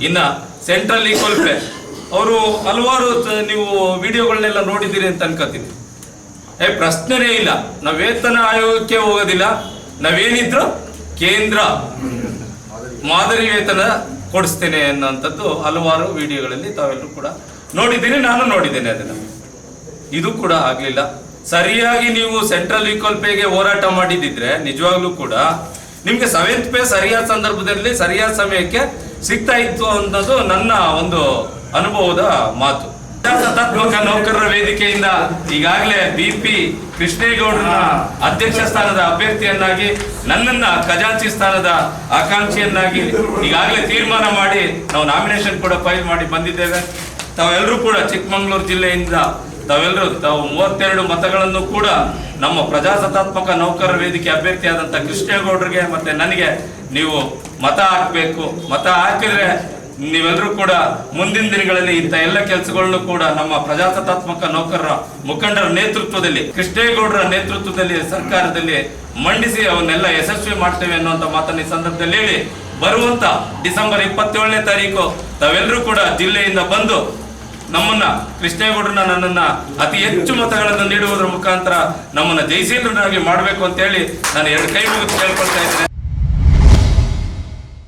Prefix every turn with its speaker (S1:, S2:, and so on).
S1: ಇನ್ನ central equal pay ಅವರು ಹಲವಾರು ನೀವು ವಿಡಿಯೋಗಳನ್ನೆಲ್ಲ ನೋಡಿದ್ದೀರಿ ಅಂತ ಅನ್ಕೋತೀನಿ ಏ, ಪ್ರಶ್ನೆನೇ ಇಲ್ಲ. ನಾವು ವೇತನ ಆಯೋಗಕ್ಕೆ ಹೋಗೋದಿಲ್ಲ. ನಾವೇನಿದ್ರು ಕೇಂದ್ರ ಮಾದರಿ ವೇತನ ಕೊಡಿಸ್ತೇನೆ ಅನ್ನೋಂಥದ್ದು ಹಲವಾರು ವಿಡಿಯೋಗಳಲ್ಲಿ ತಾವೆಲ್ಲರೂ ಕೂಡ ನೋಡಿದ್ದೀನಿ ನಾನು ನೋಡಿದ್ದೇನೆ ಅದನ್ನು. ಇದು ಕೂಡ ಆಗಲಿಲ್ಲ. ಸರಿಯಾಗಿ ನೀವು ಸೆಂಟ್ರಲ್ ಈಕ್ವಲ್ ಪೇಗೆ ಹೋರಾಟ ಮಾಡಿದಿದ್ರೆ ನಿಜವಾಗ್ಲೂ ಕೂಡ ನಿಮ್ಗೆ ಸೆವೆಂತ್ ಪೇ ಸರಿಯಾದ ಸಂದರ್ಭದಲ್ಲಿ, ಸರಿಯಾದ ಸಮಯಕ್ಕೆ ಸಿಗ್ತಾ ಇತ್ತು ಅನ್ನೋದು ನನ್ನ ಒಂದು ಅನುಭವದ ಮಾತು. ಪ್ರಜಾಸತ್ತಾತ್ಮಕ ನೌಕರರ ವೇದಿಕೆಯಿಂದ ಈಗಾಗಲೇ ಬಿ ಪಿ ಕೃಷ್ಣೇಗೌಡರ ಅಧ್ಯಕ್ಷ ಸ್ಥಾನದ ಅಭ್ಯರ್ಥಿಯನ್ನಾಗಿ, ನನ್ನನ್ನ ಖಜಾಂಚಿ ಸ್ಥಾನದ ಆಕಾಂಕ್ಷಿಯನ್ನಾಗಿ ಈಗಾಗಲೇ ತೀರ್ಮಾನ ಮಾಡಿ ನಾವು ನಾಮಿನೇಷನ್ ಕೂಡ ಫೈಲ್ ಮಾಡಿ ಬಂದಿದ್ದೇವೆ. ತಾವೆಲ್ಲರೂ ಕೂಡ ಚಿಕ್ಕಮಗಳೂರು ಜಿಲ್ಲೆಯಿಂದ ತಾವೆಲ್ಲರೂ ತಾವು ಮೂವತ್ತೆರಡು ಮತಗಳನ್ನು ಕೂಡ ನಮ್ಮ ಪ್ರಜಾಸತ್ತಾತ್ಮಕ ನೌಕರರ ವೇದಿಕೆ ಅಭ್ಯರ್ಥಿಯಾದಂಥ ಕೃಷ್ಣೇಗೌಡರಿಗೆ ಮತ್ತೆ ನನಗೆ ನೀವು ಮತ ಹಾಕಬೇಕು. ಮತ ಹಾಕಿದರೆ ನೀವೆಲ್ಲರೂ ಕೂಡ ಮುಂದಿನ ದಿನಗಳಲ್ಲಿ ಇಂಥ ಎಲ್ಲ ಕೆಲಸಗಳನ್ನು ಕೂಡ ನಮ್ಮ ಪ್ರಜಾಸತ್ತಾತ್ಮಕ ನೌಕರರ ಮುಖಂಡರ ನೇತೃತ್ವದಲ್ಲಿ, ಕೃಷ್ಣೇಗೌಡರ ನೇತೃತ್ವದಲ್ಲಿ, ಸರ್ಕಾರದಲ್ಲಿ ಮಂಡಿಸಿ ಅವನ್ನೆಲ್ಲ ಯಶಸ್ವಿ ಮಾಡ್ತೇವೆ ಅನ್ನುವಂಥ ಮಾತನ್ನ ಈ ಸಂದರ್ಭದಲ್ಲಿ ಹೇಳಿ ಬರುವಂತ ಡಿಸೆಂಬರ್ ಇಪ್ಪತ್ತೇಳನೇ ತಾರೀಕು ತಾವೆಲ್ಲರೂ ಕೂಡ ಜಿಲ್ಲೆಯಿಂದ ಬಂದು ನಮ್ಮನ್ನ, ಕೃಷ್ಣೇಗೌಡರನ್ನ ನನ್ನನ್ನ ಅತಿ ಹೆಚ್ಚು ಮತಗಳನ್ನು ನೀಡುವುದರ ಮುಖಾಂತರ ನಮ್ಮನ್ನ ಜಯಶೀಲರನ್ನಾಗಿ ಮಾಡಬೇಕು ಅಂತ ಹೇಳಿ ನಾನು ಎರಡು ಕೈ ಮುಗಿದು ಕೇಳ್ಕೊಳ್ತಾ ಇದ್ದೇನೆ.